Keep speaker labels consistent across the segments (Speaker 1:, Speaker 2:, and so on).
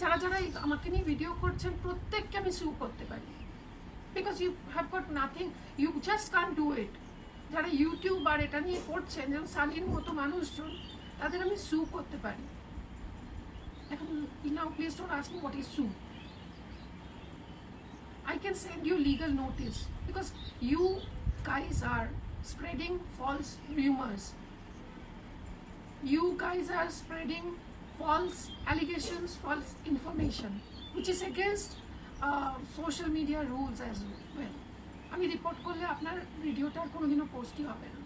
Speaker 1: যারা যারা আমাকে নিয়ে ভিডিও করছেন, প্রত্যেককে আমি সু করতে পারি। Because you have got nothing you just can do it যারা ইউটিউব আর এটা নিয়ে করছেন, যেমন সালির মতো মানুষজন, তাদের আমি সু করতে পারি। এখন now please don't ask me what is sue I can send you legal notice because you guys are spreading false rumors. You guys are spreading false allegations, false information, which is against uh, social media rules as well. আমি report করলে আপনার ভিডিওটা কোনোদিনও পোস্টই হবে না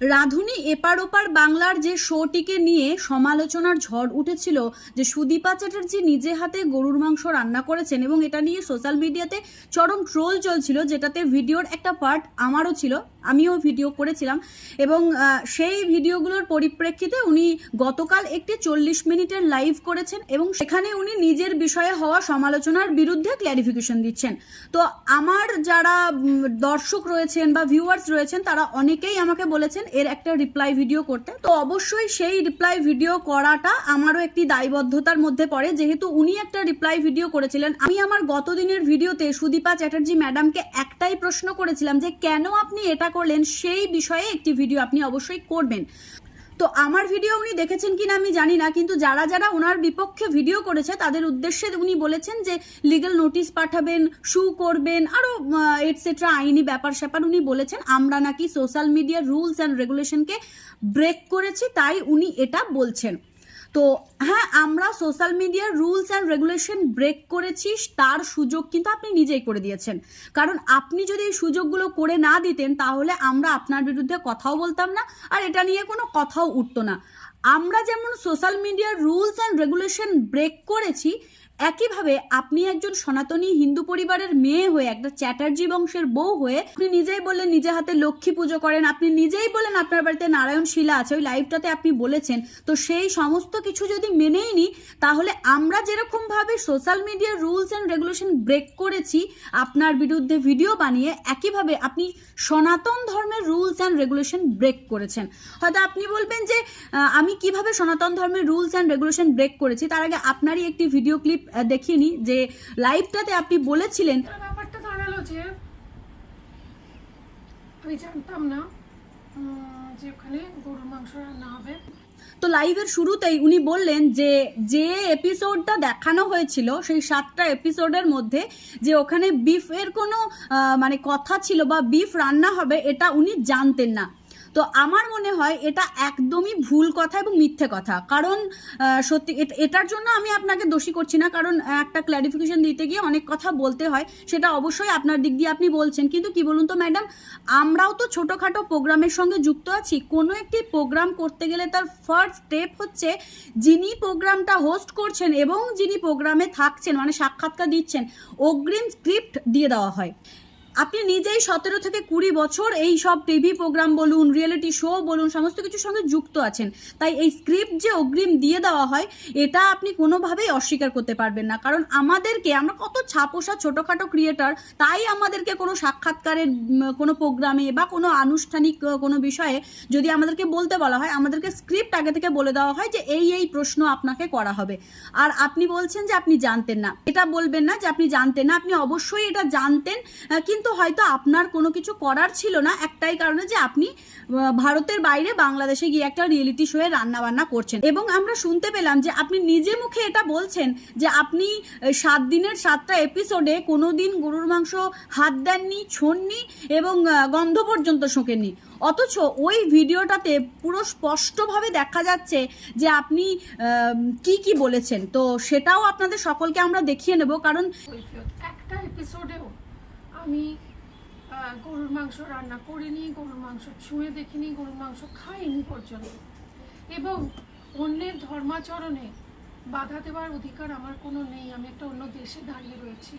Speaker 2: রাধুনি এপার ওপার বাংলার যে শোটিকে নিয়ে সমালোচনার ঝড় উঠেছিল যে সুদীপা চ্যাটার্জি নিজে হাতে গরুর মাংস রান্না করেছেন এবং এটা নিয়ে সোশ্যাল মিডিয়াতে চরম ট্রোল চলছিল যেটাতে ভিডিওর একটা পার্ট আমারও ছিল আমিও ভিডিও করেছিলাম এবং সেই ভিডিওগুলোর পরিপ্রেক্ষিতে উনি গতকাল একটি চল্লিশ মিনিটের লাইভ করেছেন এবং সেখানে উনি নিজের বিষয়ে হওয়া সমালোচনার বিরুদ্ধে ক্ল্যারিফিকেশন দিচ্ছেন। তো আমার যারা দর্শক রয়েছেন বা ভিউয়ার্স রয়েছেন, তারা অনেকেই আমাকে বলেছেন এর একটা রিপ্লাই ভিডিও করতে। তো অবশ্যই সেই রিপ্লাই ভিডিও করাটা আমারও একটি দায়বদ্ধতার মধ্যে পড়ে। যেহেতু উনি একটা রিপ্লাই ভিডিও করেছিলেন, আমি আমার গতদিনের ভিডিওতে সুদীপা চ্যাটার্জি ম্যাডামকে একটাই প্রশ্ন করেছিলাম যে, কেন আপনি এটা করলেন, সেই বিষয়ে একটি ভিডিও আপনি অবশ্যই করবেন। তো আমার ভিডিও উনি দেখেছেন কিনা আমি জানি না, কিন্তু যারা যারা ওনার বিপক্ষে ভিডিও করেছে, তাদের উদ্দেশ্যে উনি বলেছেন যে লিগ্যাল নোটিশ পাঠাবেন শু করবেন আরও এটসেট্রা আইনি ব্যাপার স্যাপার উনি বলেছেন। আমরা নাকি সোশ্যাল মিডিয়ার রুলস অ্যান্ড রেগুলেশনকে ব্রেক করেছি, তাই উনি এটা বলছেন। তো হ্যাঁ আমরা সোশ্যাল মিডিয়ার রুলস অ্যান্ড রেগুলেশন ব্রেক করেছি, তার সুযোগ কিন্তু আপনি নিজেই করে দিয়েছেন। কারণ আপনি যদি এই সুযোগগুলো করে না দিতেন, তাহলে আমরা আপনার বিরুদ্ধে কথাও বলতাম না, আর এটা নিয়ে কোনো কথাও উঠতো না। আমরা যেমন সোশ্যাল মিডিয়ার রুলস অ্যান্ড রেগুলেশন ব্রেক করেছি একইভাবে আপনি একজন সনাতনী হিন্দু পরিবারের মেয়ে হয়ে একটা চ্যাটার্জি বংশের বউ হয়ে আপনি নিজেই বললেন নিজে হাতে লক্ষ্মী পুজো করেন, আপনি নিজেই বলেন আপনার বাড়িতে নারায়ণ শিলা আছে, ওই লাইভটাতে আপনি বলেছেন। তো সেই সমস্ত কিছু যদি মেনেই নিই তাহলে আমরা যেরকম ভাবে সোশ্যাল মিডিয়ার রুলস অ্যান্ড রেগুলেশন ব্রেক করেছি, আপনার বিরুদ্ধে ভিডিও বানিয়ে একইভাবে আপনি সনাতন ধর্মের রুলস অ্যান্ড রেগুলেশন ব্রেক করেছেন। হয়তো আপনি বলবেন যে আমি কীভাবে সনাতন ধর্মের রুলস অ্যান্ড রেগুলেশন ব্রেক করেছি, তার আগে আপনারই একটি ভিডিও ক্লিপ দেখিয়ে নিই যে লাইভটাতে আপনি বলেছিলেন।
Speaker 1: ব্যাপারটা দাঁড়াল যে আমি জানতাম না যে ওখানে গরুর মাংস রান্না হবে।
Speaker 2: তো লাইভের শুরুতেই উনি বললেন যে যে এপিসোডটা দেখানো হয়েছিল সেই সাতটা এপিসোডের মধ্যে যে ওখানে বিফের কোনো মানে কথা ছিল বা বিফ রান্না হবে এটা উনি জানতেন না। তো আমার মনে হয় এটা একদমই ভুল কথা এবং মিথ্যে কথা। কারণ সত্যি এট- এটার জন্য আমি আপনাকে দোষী করছি না। কারণ একটা ক্ল্যারিফিকেশন দিতে গিয়ে অনেক কথা বলতে হয়, সেটা অবশ্যই আপনার দিক দিয়ে আপনি বলছেন। কিন্তু কি বলুন তো ম্যাডাম আমরাও তো ছোটোখাটো প্রোগ্রামের সঙ্গে যুক্ত আছি। কোনো একটি প্রোগ্রাম করতে গেলে তার ফার্স্ট স্টেপ হচ্ছে যিনি প্রোগ্রামটা হোস্ট করছেন এবং যিনি প্রোগ্রামে থাকছেন মানে সাক্ষাৎকার দিচ্ছেন, অগ্রিম স্ক্রিপ্ট দিয়ে দেওয়া হয়। আপনি নিজেই সতেরো থেকে কুড়ি বছর এই সব টিভি প্রোগ্রাম বলুন রিয়েলিটি শো বলুন সমস্ত কিছুর সঙ্গে যুক্ত আছেন। তাই এই স্ক্রিপ্ট যে অগ্রিম দিয়ে দেওয়া হয় এটা আপনি কোনোভাবেই অস্বীকার করতে পারবেন না। কারণ আমাদেরকে আমরা কত ছাপোষা ছোটোখাটো ক্রিয়েটার তাই আমাদেরকে কোনো সাক্ষাৎকারের কোনো প্রোগ্রামে বা কোনো আনুষ্ঠানিক কোনো বিষয়ে যদি আমাদেরকে বলতে বলা হয় আমাদেরকে স্ক্রিপ্ট আগে থেকে বলে দেওয়া হয় যে এই এই প্রশ্ন আপনাকে করা হবে। আর আপনি বলছেন যে আপনি জানতেন না। এটা বলবেন না যে আপনি জানতেন না আপনি অবশ্যই এটা জানতেন আহ, কিন্তু হয়তো আপনার কোনো কিছু করার ছিল না, একটাই কারণে যে আপনি ভারতের বাইরে বাংলাদেশে গিয়ে একটা রিয়েলিটি শোয়ে রান্না বান্না করছেন। এবং আমরা শুনতে পেলাম যে আপনি নিজে মুখে এটা বলছেন যে আপনি সাত দিনের সাতটা এপিসোডে কোনো দিন গরুর মাংস হাত দেননি, ছোননি এবং গন্ধ পর্যন্ত শোকেননি। অথচ ওই ভিডিওটাতে পুরো স্পষ্টভাবে দেখা যাচ্ছে যে আপনি কি কি বলেছেন। তো সেটাও আপনাদের সকলকে আমরা দেখিয়ে নেব, কারণ
Speaker 1: একটা এপিসোডেও আমি গরুর মাংস রান্না করিনি, গরুর মাংস ছুঁয়ে দেখিনি, গরুর মাংস খাইনি পর্যন্ত। এবং অন্যের ধর্মাচরণে বাধা দেওয়ার অধিকার আমার কোনো নেই, আমি একটা অন্য দেশে দাঁড়িয়ে রয়েছি।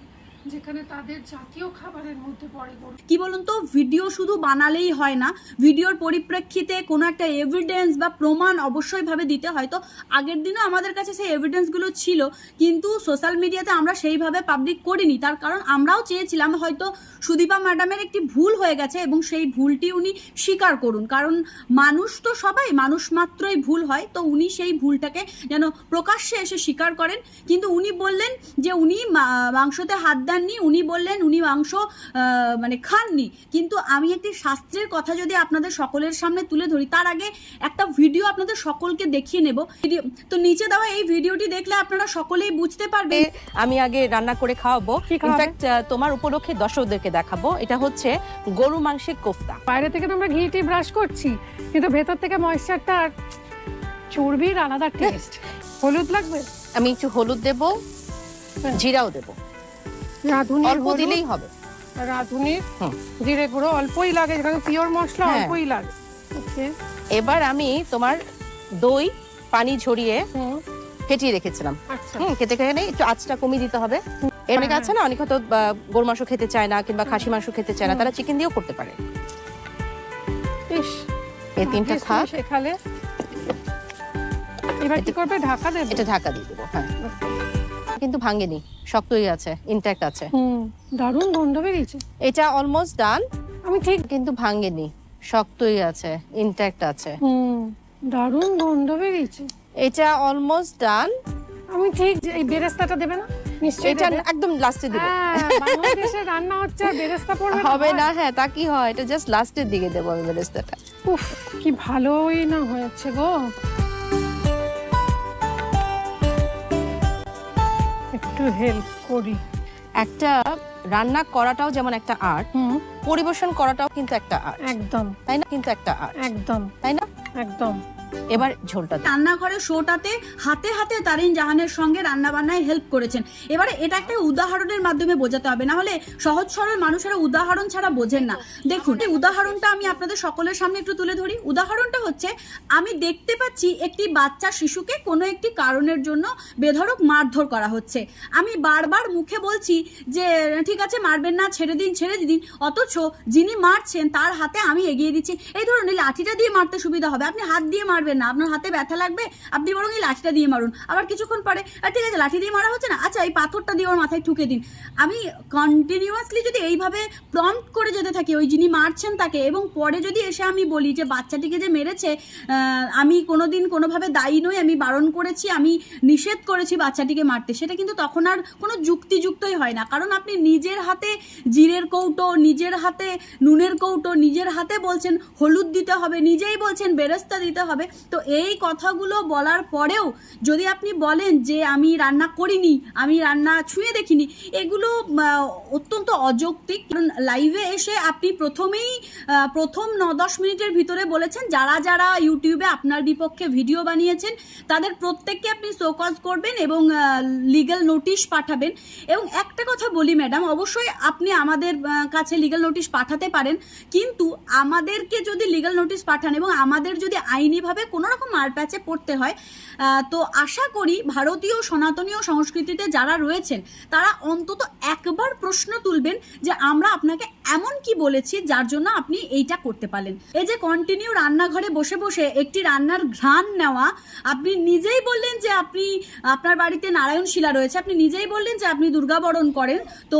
Speaker 1: যেখানে তাদের জাতীয় খাবারের মধ্যে পড়ে
Speaker 2: কি বলুন তো ভিডিও শুধু বানালেই হয় না ভিডিওর পরিপ্রেক্ষিতে কোনো একটা এভিডেন্স বা প্রমাণ অবশ্যইভাবে দিতে হয়। তো আগের দিনও আমাদের কাছে সেই এভিডেন্সগুলো ছিল, কিন্তু সোশ্যাল মিডিয়াতে আমরা সেইভাবে পাবলিক করিনি। তার কারণ আমরাও চেয়েছিলাম, হয়তো সুদীপা ম্যাডামের একটি ভুল হয়ে গেছে এবং সেই ভুলটি উনি স্বীকার করুন। কারণ মানুষ তো সবাই, মানুষ মাত্রই ভুল হয়, তো উনি সেই ভুলটাকে যেন প্রকাশ্যে এসে স্বীকার করেন। কিন্তু উনি বললেন যে উনি মাংসতে হাত দেননি উনি বললেন উনি মাংস মানে খাননি। কিন্তু আমি একটি শাস্ত্রের কথা যদি আপনাদের সকলের সামনে তুলে ধরি তার আগে একটা ভিডিও আপনাদের সকলকে দেখিয়ে নেব। তো নিচে দেওয়া এই ভিডিওটি দেখলে আপনারা সকলেই বুঝতে পারবেন।
Speaker 3: আমি আগে রান্না করে খাওয়াবো। ইনফ্যাক্ট তোমার উপলক্ষে দর্শকদেরকে দেখাবো। এটা হচ্ছে গরু মাংসের কোফতা।
Speaker 1: বাইরে থেকে তো আমরা ঘি টি ব্রাশ করছি কিন্তু ভেতর থেকে ময়েশ্চারটা আর চর্বির আলাদা টেস্ট হলুদ লাগবে?
Speaker 3: আমি একটু হলুদ দেব জিরাও দেব।
Speaker 1: রাঁধুনির
Speaker 3: অল্প
Speaker 1: হলুদ,
Speaker 3: দিলেই হবে।
Speaker 1: রাঁধুনির
Speaker 3: হুম।
Speaker 1: জিরে গুঁড়ো অল্পই লাগে যেখানে পিওর মশলা
Speaker 3: হ্যাঁ।
Speaker 1: অল্পই লাগে। ওকে।
Speaker 3: এবার আমি তোমার দই পানি ঝরিয়ে
Speaker 1: হুম।
Speaker 3: ফেটিয়ে রেখেছিলাম।
Speaker 1: আচ্ছা।
Speaker 3: হুম খেতে খেতে একটু আঁচটা কমিয়ে দিতে হবে। এর অনেক
Speaker 1: হ্যাঁ,
Speaker 3: আছে না অনেক হয়তো আহ, গরু মাংস খেতে চায় না কিংবা খাসি মাংস খেতে চায় না তারা চিকেন দিয়েও করতে পারে।
Speaker 1: ইস
Speaker 3: এই তিনটা
Speaker 1: ভাগ্যিস
Speaker 3: খা।
Speaker 1: তুমি শেখালে এবার কি করবে? ঢাকা দেবে?
Speaker 3: এটা ঢাকা দিয়ে দেবো হ্যাঁ। কিন্তু ভাঙেনি শক্তই আছে ইনট্যাক্ট আছে।
Speaker 1: হুম দারুণ গন্ধ বেরিয়েছে।
Speaker 3: এটা অলমোস্ট ডান
Speaker 1: আমি ঠিক
Speaker 3: কিন্তু ভাঙেনি শক্তই আছে ইনট্যাক্ট আছে।
Speaker 1: হুম দারুণ গন্ধ বেরিয়েছে।
Speaker 3: এটা অলমোস্ট ডান
Speaker 1: আমি ঠিক এই বেরেস্তাটা দেবে না? নিশ্চয়ই
Speaker 3: এটা একদম লাস্টে দিব।
Speaker 1: হ্যাঁ, বাংলাদেশে রান্না হচ্ছে বেরেস্তা পড়বে
Speaker 3: হবে না
Speaker 1: হ্যাঁ।
Speaker 3: তা কি হয়? এটা জাস্ট লাস্টের দিকে দেবো আমি বেরেস্তাটা।
Speaker 1: উফ কি ভালোই না হয়েছে গো। একটু হেল্প করি।
Speaker 3: একটা রান্না করাটাও যেমন একটা আর্ট পরিবেশন করাটাও কিন্তু একটা আর্ট
Speaker 1: একদম।
Speaker 3: তাই না? কিন্তু একটা আর্ট
Speaker 1: একদম।
Speaker 3: তাই না?
Speaker 1: একদম।
Speaker 3: এবার ঝোলটা দিই।
Speaker 2: রান্নাঘরের শোটাতে হাতে হাতে তারিন জাহানের সঙ্গে রান্না বান্নায় হেল্প করেছেন। এবারে এটা একটা উদাহরণের মাধ্যমে বোঝাতে হবে, না হলে সহজ সরল মানুষেরা উদাহরণ ছাড়া বোঝেন না। দেখুন, এই উদাহরণটা আমি আপনাদের সকলের সামনে একটু তুলে ধরি। উদাহরণটা হচ্ছে, আমি দেখতে পাচ্ছি একটি বাচ্চা শিশুকে কোনো একটি কারণের জন্য বেধড়ক মারধর করা হচ্ছে। আমি বারবার মুখে বলছি যে, ঠিক আছে, মারবেন না, ছেড়ে দিন ছেড়ে দিন। অথচ যিনি মারছেন, তার হাতে আমি এগিয়ে দিচ্ছি। এই ধরনের লাঠিটা দিয়ে মারতে সুবিধা হবে। আপনি হাত দিয়ে মারবেন না। আপনার হাতে ব্যথা লাগবে আপনি বরং এই লাঠিটা দিয়ে মারুন। আবার কিছুক্ষণ পরে "আহ, ঠিক আছে লাঠি দিয়ে মারা হচ্ছে না? আচ্ছা এই পাথরটা দিয়ে ওর মাথায় ঠুকে দিন। আমি কন্টিনিউয়াসলি যদি এইভাবে প্রম্পট করে যেতে থাকি ওই যিনি মারছেন তাকে এবং পরে যদি এসে আমি বলি যে বাচ্চাটিকে যে মেরেছে আমি কোনো দিন কোনোভাবে দায়ী নই আমি বারণ করেছি আমি নিষেধ করেছি বাচ্চাটিকে মারতে সেটা কিন্তু তখন আর কোনো যুক্তিযুক্তই হয় না। কারণ আপনি নিজের হাতে জিরের কৌটো নিজের হাতে নুনের কৌটো নিজের হাতে বলছেন হলুদ দিতে হবে নিজেই বলছেন বেরেস্তা দিতে হবে তো এই কথাগুলো বলার পরেও যদি আপনি বলেন যে আমি রান্না করিনি, আমি রান্না ছুঁয়ে দেখিনি, এগুলো অত্যন্ত অযৌক্তিক। কারণ লাইভে এসে আপনি প্রথমেই প্রথম ন দশ মিনিটের ভিতরে বলেছেন, যারা যারা ইউটিউবে আপনার বিপক্ষে ভিডিও বানিয়েছেন, তাদের প্রত্যেককে আপনি শোকজ করবেন এবং লিগ্যাল নোটিশ পাঠাবেন। এবং একটা কথা বলি ম্যাডাম অবশ্যই আপনি আমাদের কাছে লিগ্যাল নোটিশ পাঠাতে পারেন, কিন্তু আমাদেরকে যদি লিগ্যাল নোটিশ পাঠান এবং আমাদের যদি আইনিভাবে কোনো রকম মারপ্যাচে পড়তে হয়। তো আশা করি ভারতীয় সনাতনীয় সংস্কৃতিতে যারা রয়েছেন, তারা অন্তত একবার প্রশ্ন তুলবেন যে আমরা আপনাকে এমন কি বলেছি যার জন্য আপনি এইটা করতে পারলেন। এই যে কন্টিনিউ রান্নাঘরে বসে বসে একটি রান্নার ঘ্রাণ নেওয়া, আপনি নিজেই বললেন যে আপনি, আপনার বাড়িতে নারায়ণ শিলা রয়েছে, আপনি নিজেই বললেন যে আপনি দুর্গা বরণ করেন। তো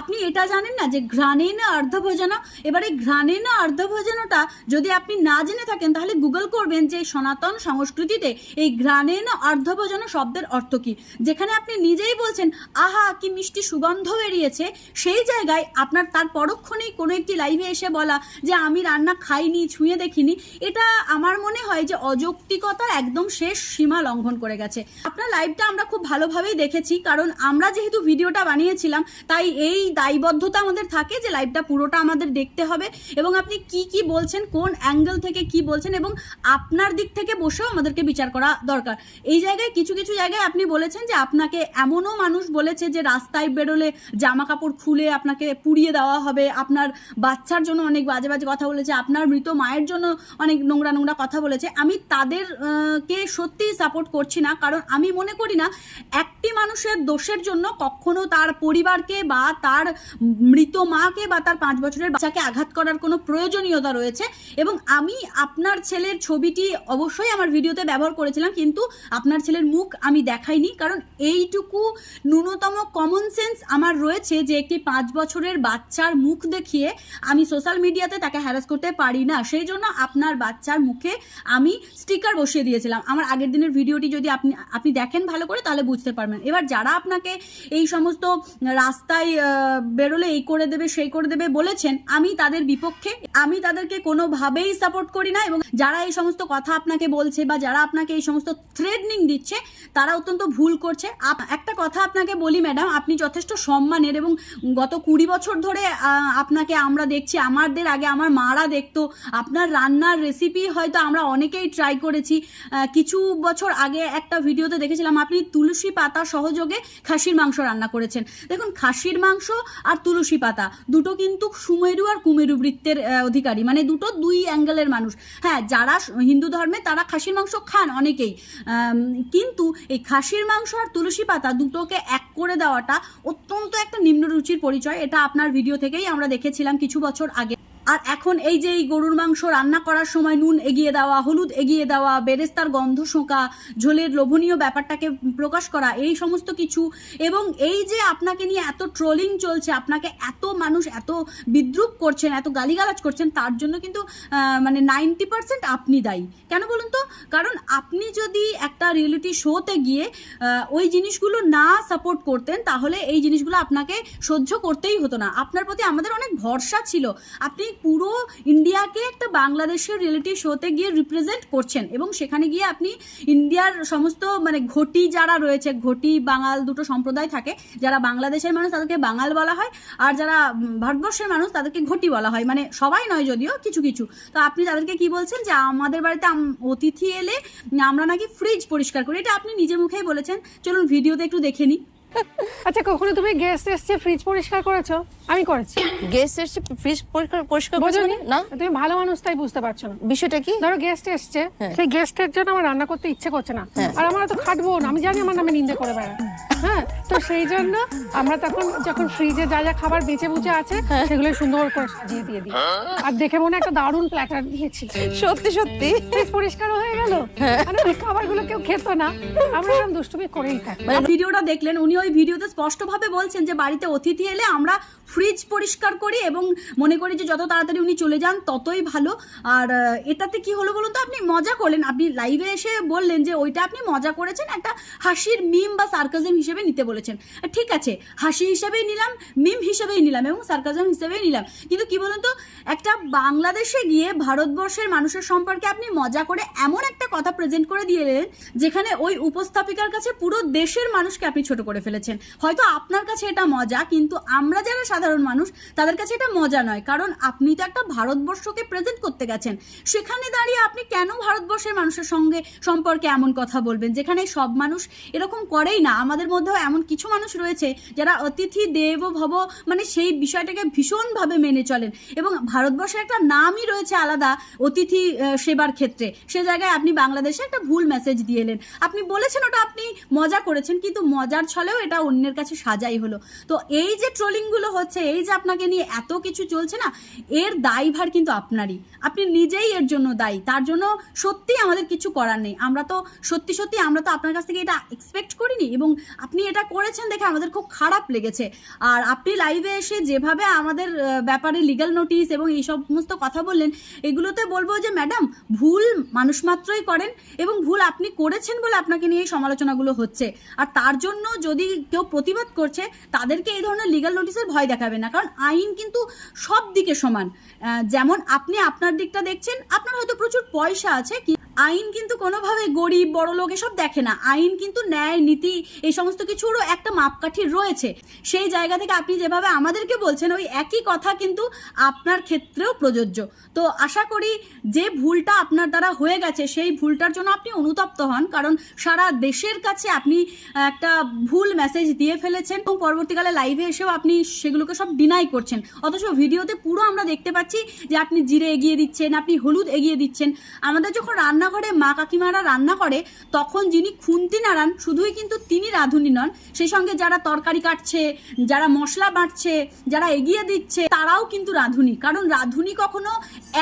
Speaker 2: আপনি এটা জানেন না যে ঘ্রাণে না অর্ধভোজনা এবারে ঘ্রাণে না অর্ধভোজনটা যদি আপনি না জেনে থাকেন, তাহলে গুগল করবেন যে সনাতন সংস্কৃতিতে এই ঘ্রাণে না অর্ধভোজনা শব্দের অর্থ কি? যেখানে আপনি নিজেই বলছেন, আহা, কি মিষ্টি সুগন্ধ বেরিয়েছে। সেই জায়গায় আপনার তার পরক্ষণেই কোনো একটি লাইভে এসে বলা যে, আমি রান্না খাইনি, ছুঁয়ে দেখিনি। এটা আমার মনে হয় যে অযৌক্তিকতা একদম শেষ সীমা লঙ্ঘন করে গেছে। আপনার লাইভটা আমরা খুব ভালোভাবেই দেখেছি, কারণ আমরা যেহেতু ভিডিওটা বানিয়েছিলাম, তাই এই দায়বদ্ধতা আমাদের থাকে যে, লাইভটা পুরোটা আমাদের দেখতে হবে এবং আপনি কি কি বলছেন, কোন অ্যাঙ্গেল থেকে কি বলছেন এবং আপনার আপনার দিক থেকে বসেও আমাদেরকে বিচার করা দরকার। এই জায়গায় কিছু কিছু জায়গায় আপনি বলেছেন যে আপনাকে এমনও মানুষ বলেছে যে রাস্তায় বেরোলে জামা কাপড় খুলে আপনাকে পুড়িয়ে দেওয়া হবে। আপনার বাচ্চার জন্য অনেক বাজে বাজে কথা বলেছে। আপনার মৃত মায়ের জন্য অনেক নোংরা নোংরা কথা বলেছে। আমি তাদের আহ, কে সত্যিই সাপোর্ট করছি না। কারণ আমি মনে করি না একটি মানুষের দোষের জন্য কখনো তার পরিবারকে বা তার মৃত মাকে বা তার পাঁচ বছরের বাচ্চাকে আঘাত করার কোনো প্রয়োজনীয়তা রয়েছে। এবং আমি আপনার ছেলের ছবিটি অবশ্যই আমার ভিডিওতে ব্যবহার করেছিলাম, কিন্তু আপনার ছেলের মুখ আমি দেখাইনি, কারণ এইটুকু ন্যূনতম কমন সেন্স আমার রয়েছে যে একটি পাঁচ বছরের বাচ্চার মুখ দেখিয়ে আমি সোশ্যাল মিডিয়াতে তাকে হ্যারাস করতে পারি না। সেই জন্য আপনার বাচ্চার মুখে আমি স্টিকার বসিয়ে দিয়েছিলাম। আমার আগের দিনের ভিডিওটি যদি আপনি আপনি দেখেন ভালো করে, তাহলে বুঝতে পারবেন। এবার যারা আপনাকে এই সমস্ত রাস্তায় বেরোলে এই করে দেবে, সেই করে দেবে বলেছেন, আমি তাদের বিপক্ষে, আমি তাদেরকে কোনোভাবেই সাপোর্ট করি না এবং যারা এই সমস্ত কথা আপনাকে বলছে বা যারা আপনাকে এই সমস্ত থ্রেডনিং দিচ্ছে, তারা অত্যন্ত ভুল করছে। একটা কথা আপনাকে বলি ম্যাডাম আপনি যথেষ্ট সম্মানের এবং গত কুড়ি বছর ধরে আপনাকে আমরা দেখছি, আমাদের আগে আমার মারা দেখতো, আপনার রান্নার রেসিপি হয়তো আমরা অনেকেই ট্রাই করেছি। কিছু বছর আগে একটা ভিডিওতে দেখেছিলাম, আপনি তুলসী পাতা সহযোগে খাসির মাংস রান্না করেছেন। দেখুন, খাসির মাংস আর তুলসী পাতা, দুটো কিন্তু সুমেরু আর কুমেরু বৃত্তের অধিকারী মানে দুটো দুই অ্যাঙ্গেলের মানুষ। হ্যাঁ যারা হিন্দু ধর্মে তারা খাসির মাংস খান অনেকেই। কিন্তু এই খাসির মাংস আর তুলসী পাতা দুটোকে এক করে দেওয়াটা অত্যন্ত একটা নিম্ন রুচির পরিচয়। এটা আপনার ভিডিও থেকেই আমরা দেখেছিলাম কিছু বছর আগে। আর এখন এই যে এই গরুর মাংস রান্না করার সময় নুন এগিয়ে দেওয়া, হলুদ এগিয়ে দেওয়া, বেরেস্তার গন্ধ শোঁকা, ঝোলের লোভনীয় ব্যাপারটাকে প্রকাশ করা, এই সমস্ত কিছু এবং এই যে আপনাকে নিয়ে এত ট্রোলিং চলছে, আপনাকে এত মানুষ এত বিদ্রুপ করছেন, এত গালিগালাজ করছেন, তার জন্য কিন্তু মানে নাইনটি পার্সেন্ট আপনি দায়ী। কেন বলুন তো? কারণ আপনি যদি একটা রিয়েলিটি শোতে গিয়ে ওই জিনিসগুলো না সাপোর্ট করতেন, তাহলে এই জিনিসগুলো আপনাকে সহ্য করতেই হতো না। আপনার প্রতি আমাদের অনেক ভরসা ছিল। আপনি পুরো ইন্ডিয়াকে একটা বাংলাদেশের রিয়েলিটি শোতে গিয়ে রিপ্রেজেন্ট করছেন। এবং সেখানে গিয়ে আপনি ইন্ডিয়ার সমস্ত মানে ঘটি যারা রয়েছে, ঘটি, বাঙাল দুটো সম্প্রদায় থাকে, যারা বাংলাদেশের মানুষ তাদেরকে বাঙাল বলা হয়, আর যারা ভারতবর্ষের মানুষ তাদেরকে ঘটি বলা হয়। মানে সবাই নয় যদিও, কিছু কিছু। তো আপনি তাদেরকে কি বলছেন? যে আমাদের বাড়িতে অতিথি এলে আমরা নাকি ফ্রিজ পরিষ্কার করি। এটা আপনি নিজে মুখেই বলেছেন। চলুন ভিডিওতে একটু দেখে নিই।
Speaker 1: আচ্ছা কখনো তুমি গেস্ট এসছে ফ্রিজ পরিষ্কার করেছ? আমি করেছি।
Speaker 3: গেস্ট এসে ফ্রিজ পরিষ্কার পরিষ্কার করছে মানে? না?
Speaker 1: তুমি ভালো মানুষ তাই বুঝতে পারছ না।
Speaker 3: বিষয়টা কি?
Speaker 1: ধরো গেস্ট এসছে
Speaker 3: হ্যাঁ।
Speaker 1: সেই গেস্টের জন্য আমার রান্না করতে ইচ্ছে করছে না। আর আমার তো খাটবো না আমি জানি আমার নামে নিন্দে করে বেড়ায়। হ্যাঁ তো সেই জন্য আমরা তখন যখন ফ্রিজে যা যা খাবার বেঁচে বুঝে আছে
Speaker 3: হ্যাঁ।
Speaker 1: সেগুলো সুন্দর করে সাজিয়ে দিয়ে দিই। আর দেখে মনে হয় একটা দারুণ প্ল্যাটার দিয়েছি।
Speaker 3: সত্যি সত্যি।
Speaker 1: ফ্রিজ পরিষ্কার হয়ে গেল?
Speaker 3: হ্যাঁ।
Speaker 1: মানে ওই খাবারগুলো কেউ খেত না। আমরা এরকম দুষ্টুমি করেই থাকি।
Speaker 2: আর ভিডিওটা দেখলেন উনি ওই ভিডিওতে স্পষ্টভাবে বলছেন যে বাড়িতে অতিথি এলে আমরা ফ্রিজ পরিষ্কার করি এবং মনে করি যে যত তাড়াতাড়ি উনি চলে যান, ততই ভালো। আর এটাতে কি হলো বলুন তো? আপনি মজা করলেন। আপনি লাইভে এসে বললেন যে ওইটা আপনি মজা করেছেন, একটা হাসির মিম বা সার্কাজম হিসেবে নিতে বলেছেন। ঠিক আছে, হাসি হিসেবেই নিলাম মিম হিসেবেই নিলাম এবং সার্কাজম হিসেবেই নিলাম। কিন্তু কি বলুন তো, একটা বাংলাদেশে গিয়ে ভারতবর্ষের মানুষের সম্পর্কে আপনি মজা করে এমন একটা কথা প্রেজেন্ট করে দিয়ে যেখানে ওই উপস্থাপিকার কাছে পুরো দেশের মানুষকে আপনি ছোট করে ফেলেছেন। হয়তো আপনার কাছে এটা মজা, কিন্তু আমরা যারা সাধারণ মানুষ, তাদের কাছে এটা মজা নয়। কারণ আপনি তো একটা ভারতবর্ষকে প্রেজেন্ট করতে গেছেন। সেখানে দাঁড়িয়ে আপনি কেন ভারতবর্ষের মানুষের সঙ্গে সম্পর্কে এমন কথা বলবেন? যেখানে সব মানুষ এরকম করেই না। আমাদের মধ্যেও এমন কিছু মানুষ রয়েছে, যারা অতিথি, দেব, ভব মানে সেই বিষয়টাকে ভীষণভাবে মেনে চলেন। এবং ভারতবর্ষের একটা নামই রয়েছে আলাদা, অতিথি সেবার ক্ষেত্রে। সে জায়গায় আপনি বাংলাদেশে একটা ভুল মেসেজ দিয়ে এলেন। আপনি বলেছেন ওটা আপনি মজা করেছেন, কিন্তু মজার ছলেও এটা অন্যের কাছে সাজাই হলো। তো এই যে ট্রোলিংগুলো হচ্ছে, এই যে আপনাকে নিয়ে এত কিছু চলছে না, এর দায়ভার কিন্তু আপনারই। আপনি নিজেই এর জন্য দায়ী। তার জন্য সত্যি আমাদের কিছু করার নেই। আমরা তো সত্যি সত্যি আমরা তো আপনার কাছ থেকে এটা এক্সপেক্ট করিনি এবং আপনি এটা করেছেন দেখে আমাদের খুব খারাপ লেগেছে। আর আপনি লাইভে এসে যেভাবে আমাদের ব্যাপারে লিগ্যাল নোটিশ এবং এই সমস্ত কথা বললেন, এগুলোতে বলব যে ম্যাডাম ভুল মানুষ মাত্রই করেন এবং ভুল আপনি করেছেন বলে আপনাকে নিয়ে এই সমালোচনাগুলো হচ্ছে। আর তার জন্য যদি কেউ প্রতিবাদ করছে, তাদেরকে এই ধরনের লিগাল নোটিশের ভয় দেখাবে না। কারণ আইন কিন্তু সব দিকে সমান যেমন আপনি আপনার দিকটা দেখছেন, আপনার হয়তো প্রচুর পয়সা আছে আইন কিন্তু কোনোভাবে গরিব, বড় লোক এসব দেখে না। আইন কিন্তু ন্যায়, নীতি এই সমস্ত কিছুরও একটা মাপকাঠি রয়েছে। সেই জায়গা থেকে আপনি যেভাবে আমাদেরকে বলছেন, ওই একই কথা কিন্তু আপনার ক্ষেত্রেও প্রযোজ্য। তো আশা করি যে ভুলটা আপনার দ্বারা হয়ে গেছে, সেই ভুলটার জন্য আপনি অনুতপ্ত হন। কারণ সারা দেশের কাছে আপনি একটা ভুল মেসেজ দিয়ে ফেলেছেন এবং পরবর্তীকালে লাইভে এসেও আপনি সেগুলোকে সব ডিনাই করছেন। অথচ ভিডিওতে পুরো আমরা দেখতে পাচ্ছি যে আপনি জিরে এগিয়ে দিচ্ছেন, আপনি হলুদ এগিয়ে দিচ্ছেন। আমাদের যখন রান্নাঘরে মা কাকিমারা রান্না করে, তখন যিনি খুন্তি নাড়ান, শুধুই কিন্তু তিনি রাঁধুনি নন, সেই সঙ্গে যারা তরকারি কাটছে, যারা মশলা বাঁটছে, যারা এগিয়ে দিচ্ছে, তারাও কিন্তু রাঁধুনি। কারণ রাঁধুনি কখনো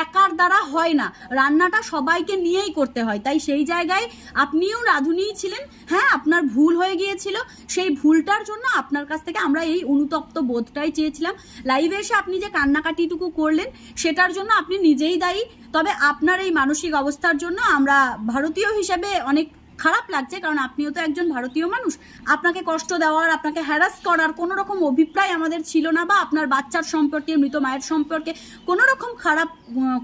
Speaker 2: একার দ্বারা হয় না। রান্নাটা সবাইকে নিয়েই করতে হয়। তাই সেই জায়গায় আপনিও রাঁধুনিই ছিলেন। হ্যাঁ আপনার ভুল হয়ে গিয়েছিল। সেই ভুলটার জন্য আপনার কাছ থেকে আমরা এই অনুতপ্ত বোধটাই চেয়েছিলাম। লাইভে এসে আপনি যে কান্নাকাটিটুকু করলেন, সেটার জন্য আপনি নিজেই দায়ী। তবে আপনার এই মানসিক অবস্থার জন্য আমরা ভারতীয় হিসাবে অনেক খারাপ লাগছে, কারণ আপনিও তো একজন ভারতীয় মানুষ। আপনাকে কষ্ট দেওয়ার, আপনাকে হ্যারাস করার কোনো রকম অভিপ্রায় আমাদের ছিল না বা আপনার বাচ্চার সম্পর্কে, মৃত মায়ের সম্পর্কে কোনো রকম খারাপ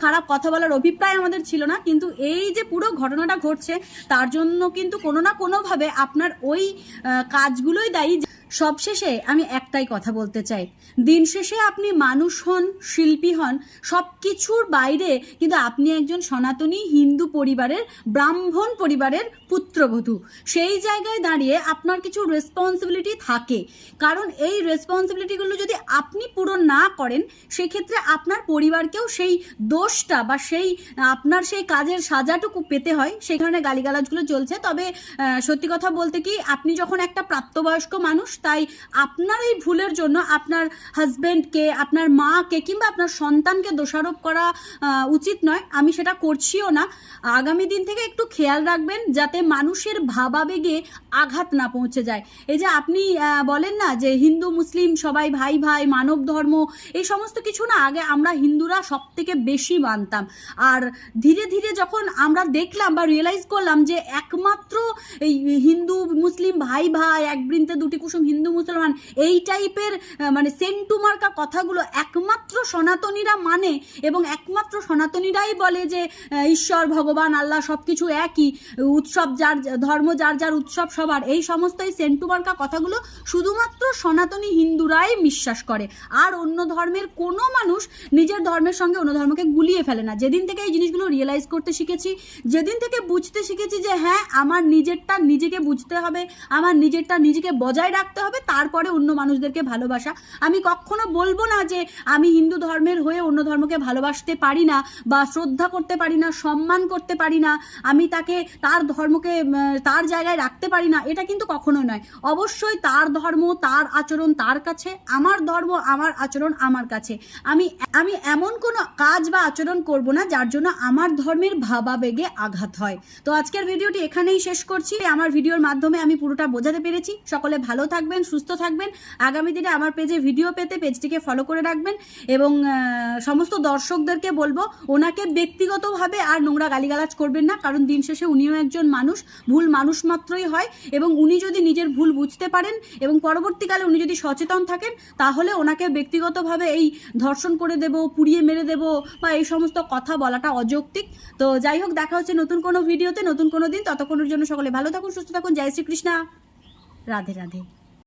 Speaker 2: খারাপ কথা বলার অভিপ্রায় আমাদের ছিল না। কিন্তু এই যে পুরো ঘটনাটা ঘটছে, তার জন্য কিন্তু কোনো না কোনোভাবে আপনার ওই কাজগুলোই দায়ী। সবশেষে আমি একটাই কথা বলতে চাই। দিন শেষে আপনি মানুষ হন, শিল্পী হন সব কিছুর বাইরে কিন্তু আপনি একজন সনাতনী হিন্দু পরিবারের, ব্রাহ্মণ পরিবারের পুত্রবধূ। সেই জায়গায় দাঁড়িয়ে আপনার কিছু রেসপন্সিবিলিটি থাকে। কারণ এই রেসপন্সিবিলিটিগুলো যদি আপনি পূরণ না করেন, সেক্ষেত্রে আপনার পরিবারকেও সেই দোষটা বা সেই, আপনার সেই কাজের সাজাটুকু পেতে হয়। সেখানে গালিগালাজগুলো চলছে। তবে সত্যি কথা বলতে কি, আপনি যখন একটা প্রাপ্তবয়স্ক মানুষ তাই আপনার এই ভুলের জন্য আপনার হাজব্যান্ডকে আপনার মাকে কিংবা আপনার সন্তানকে দোষারোপ করা উচিত নয়। আমি সেটা করছিও না। আগামী দিন থেকে একটু খেয়াল রাখবেন যাতে মানুষের ভাবাবেগে আঘাত না পৌঁছে যায়। এই যে আপনি বলেন না যে হিন্দু, মুসলিম সবাই ভাই ভাই, মানব ধর্ম, এই সমস্ত কিছু না আগে আমরা হিন্দুরা সব থেকে বেশি মানতাম। আর ধীরে ধীরে যখন আমরা দেখলাম বা রিয়েলাইজ করলাম যে একমাত্র এই হিন্দু, মুসলিম ভাই ভাই, এক বৃন্তে দুটি কুসুম হিন্দু, মুসলমান, এই টাইপের মানে সেন্টু মার্কা কথাগুলো একমাত্র সনাতনীরা মানে এবং একমাত্র সনাতনীরাই বলে যে ঈশ্বর, ভগবান, আল্লাহ সব কিছু একই, উৎসব যার, ধর্ম যার যার উৎসব সবার, এই সমস্ত এই সেন্টু মার্কা কথাগুলো শুধুমাত্র সনাতনী হিন্দুরাই বিশ্বাস করে। আর অন্য ধর্মের কোনো মানুষ নিজের ধর্মের সঙ্গে অন্য ধর্মকে গুলিয়ে ফেলে না। যেদিন থেকে এই জিনিসগুলো রিয়েলাইজ করতে শিখেছি, যেদিন থেকে বুঝতে শিখেছি যে হ্যাঁ আমার নিজেরটা নিজেকে বুঝতে হবে, আমার নিজেরটা নিজেকে বজায় রাখতে হবে, তারপরে অন্য মানুষদেরকে ভালোবাসা। আমি কখনো বলব না যে আমি হিন্দু ধর্মের হয়ে অন্য ধর্মকে ভালোবাসতে পারি না বা শ্রদ্ধা করতে পারি না, সম্মান করতে পারি না, আমি তাকে তার ধর্মকে তার জায়গায় রাখতে পারি না, এটা কিন্তু কখনো নয়। অবশ্যই তার ধর্ম, তার আচরণ তার কাছে, আমার ধর্ম, আমার আচরণ আমার কাছে। আমি আমি এমন কোনো কাজ বা আচরণ করব না যার জন্য আমার ধর্মের ভাবাবেগে আঘাত হয়। তো আজকের ভিডিওটি এখানেই শেষ করছি। আমার ভিডিওর মাধ্যমে আমি পুরোটা বোঝাতে পেরেছি। সকলে ভালো থাকবেন, সুস্থ থাকবেন। আগামী দিনে আমার পেজে ভিডিও পেতে পেজটিকে ফলো করে রাখবেন এবং সমস্ত দর্শকদেরকে বলব, ওনাকে ব্যক্তিগতভাবে আর নোংরা গালিগালাজ করবেন না, কারণ দিন শেষে উনিও একজন মানুষ, ভুল মানুষ মাত্রই হয় এবং উনি যদি নিজের ভুল বুঝতে পারেন এবং পরবর্তীকালে উনি যদি সচেতন থাকেন, তাহলে ওনাকে ব্যক্তিগতভাবে এই ধর্ষণ করে দেব, পুড়িয়ে মেরে দেব বা এই সমস্ত কথা বলাটা অযৌক্তিক। তো যাই হোক, দেখা হচ্ছে নতুন কোনো ভিডিওতে নতুন কোনো দিন। ততক্ষণের জন্য সকলে ভালো থাকুন, সুস্থ থাকুন। জয় শ্রীকৃষ্ণা। রাধে রাধে।